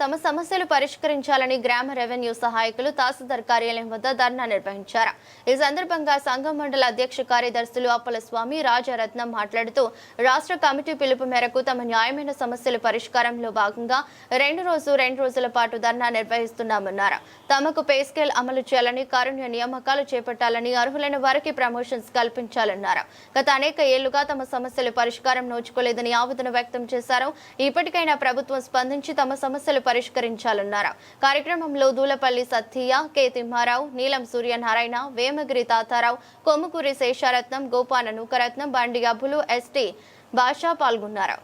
తమ సమస్యలు పరిష్కరించాలని గ్రామ రెవెన్యూ సహాయకులు తహసీల్దార్ కార్యాలయం వద్ద ధర్నా నిర్వహించారు. ఈ సందర్భంగా సంఘం మండల అధ్యక్ష కార్యదర్శులు అప్పల స్వామి రాజారత్నం మాట్లాడుతూ రాష్ట్ర కమిటీ పిలుపు మేరకు తమ న్యాయమైన సమస్యల పరిష్కారంలో భాగంగా రెండు రోజు రెండు రోజుల పాటు ధర్నా నిర్వహిస్తున్నామన్నారు. తమకు పే స్కేల్ అమలు చేయాలని కారుణ్య నియామకాలు చేపట్టాలని అర్హులైన వారికి ప్రమోషన్స్ కల్పించాలన్నారు. గత అనేక ఏళ్ళుగా తమ సమస్యలు పరిష్కారం నోచుకోలేదని ఆవేదన వ్యక్తం చేశారు. ఇప్పటికైనా ప్రభుత్వం స్పందించి తమ సమస్యలు పరిష్కరించాలన్నారు. కార్యక్రమంలో దూలపల్లి సత్తియ కె. తిమ్మారావు నీలం సూర్యనారాయణ వేమగిరి తాతారావు కొమ్ముకూరి శేషారత్నం గోపాన నూకరత్నం బండి అబ్బులు ఎస్టీ భాష పాల్గొన్నారు.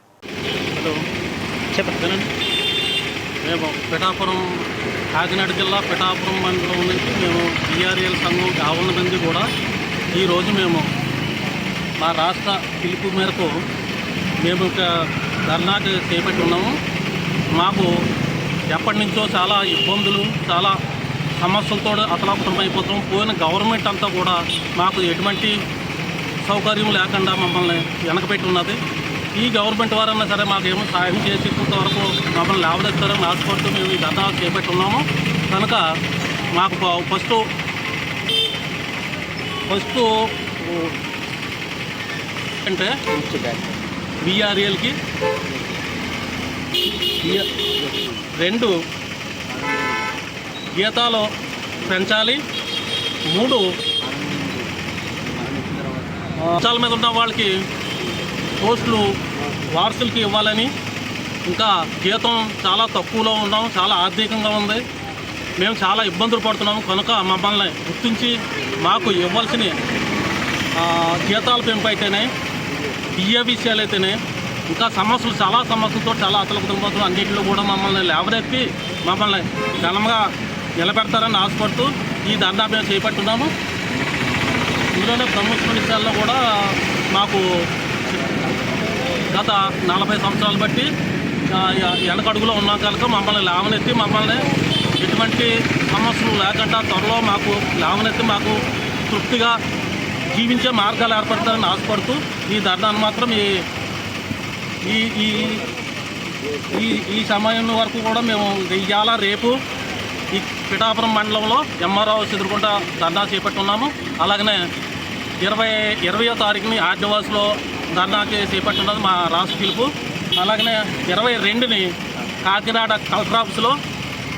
మేము పిఠాపురం కాకినాడ జిల్లా పిఠాపురం మండలం నుంచి మేము బీఆర్ఎల్ సంఘం కావాల మంది కూడా ఈరోజు మేము మా రాష్ట్ర పిలుపు మేరకు మేము ఒక ధర్నాకి చేపట్టి ఉన్నాము. మాకు ఎప్పటి నుంచో చాలా ఇబ్బందులు చాలా సమస్యలతో అతలాకుతం అయిపోతాం పోయిన గవర్నమెంట్ అంతా కూడా మాకు ఎటువంటి సౌకర్యం లేకుండా మమ్మల్ని వెనకబెట్టి ఉన్నది. ఈ గవర్నమెంట్ వారన్నా సరే మాకేమో సాయం చేసి కొంతవరకు మమ్మల్ని లేవదెత్తారని ఆశపడుతూ మేము ఈ ధర్నా చేపట్టి ఉన్నాము కనుక మాకు ఫస్ట్ ఫస్ట్ అంటే బీఆర్ఏలకి రెండు గీతాలు పెంచాలి. మూడు అంశాల మీద ఉన్న వాళ్ళకి పోస్టులు వారసులకి ఇవ్వాలని. ఇంకా జీతం చాలా తక్కువలో ఉన్నాం చాలా ఆర్థికంగా ఉంది. మేము చాలా ఇబ్బందులు పడుతున్నాము కనుక మమ్మల్ని గుర్తించి మాకు ఇవ్వాల్సిన ఆ, జీతాల పెంపు అయితేనే బియ్య విషయాలు అయితేనే ఇంకా సమస్యలు చాలా సమస్యలతో చాలా అతలకుతలపోతులు అన్నింటిలో కూడా మమ్మల్ని లేవరెత్తి మమ్మల్ని ఘనంగా నిలబెడతారని ఆశపడుతూ ఈ ధర్నా మేము చేపట్టున్నాము ఇందులోనే ప్రముఖ విషయాల్లో కూడా మాకు గత నలభై సంవత్సరాలు బట్టి ఆ, వెనకడుగులో ఉన్నాం కనుక మమ్మల్ని లేవనెత్తి మమ్మల్ని ఎటువంటి సమస్యలు లేకుండా త్వరలో మాకు లేవనెత్తి మాకు తృప్తిగా జీవించే మార్గాలు ఏర్పడతారని ఆశపడుతూ ఈ ధర్నాన్ని మాత్రం ఈ ఈ ఈ ఈ ఈ సమయం వరకు కూడా మేము ఇవాళ రేపు ఈ పిఠాపురం మండలంలో ఎంఆర్ఓ ఎదుర్కొంటా ధర్నా చేపట్టున్నాము. అలాగనే ఇరవై ఇరవయో తారీఖుని ఆర్డివాస్లో ధర్నా చేపట్టున్నది మా రాష్ట్ర పిలుపు. అలాగనే ఇరవై రెండుని కాకినాడ కలెక్టర్ ఆఫీస్లో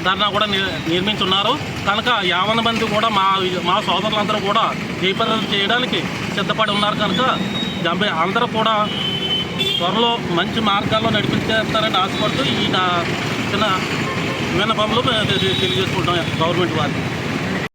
ధర్నా కూడా నిర్- నిర్మించున్నారు. కనుక యావన మంది కూడా మా మా సోదరులందరూ కూడా జయప్రదం చేయడానికి సిద్ధపడి ఉన్నారు కనుక అందరూ కూడా త్వరలో మంచి మార్గాల్లో నడిపించేస్తారని ఆశపడుతూ ఈ నా చిన్న విన్నపంలో తెలియజేసుకుంటాం గవర్నమెంట్ వారికి.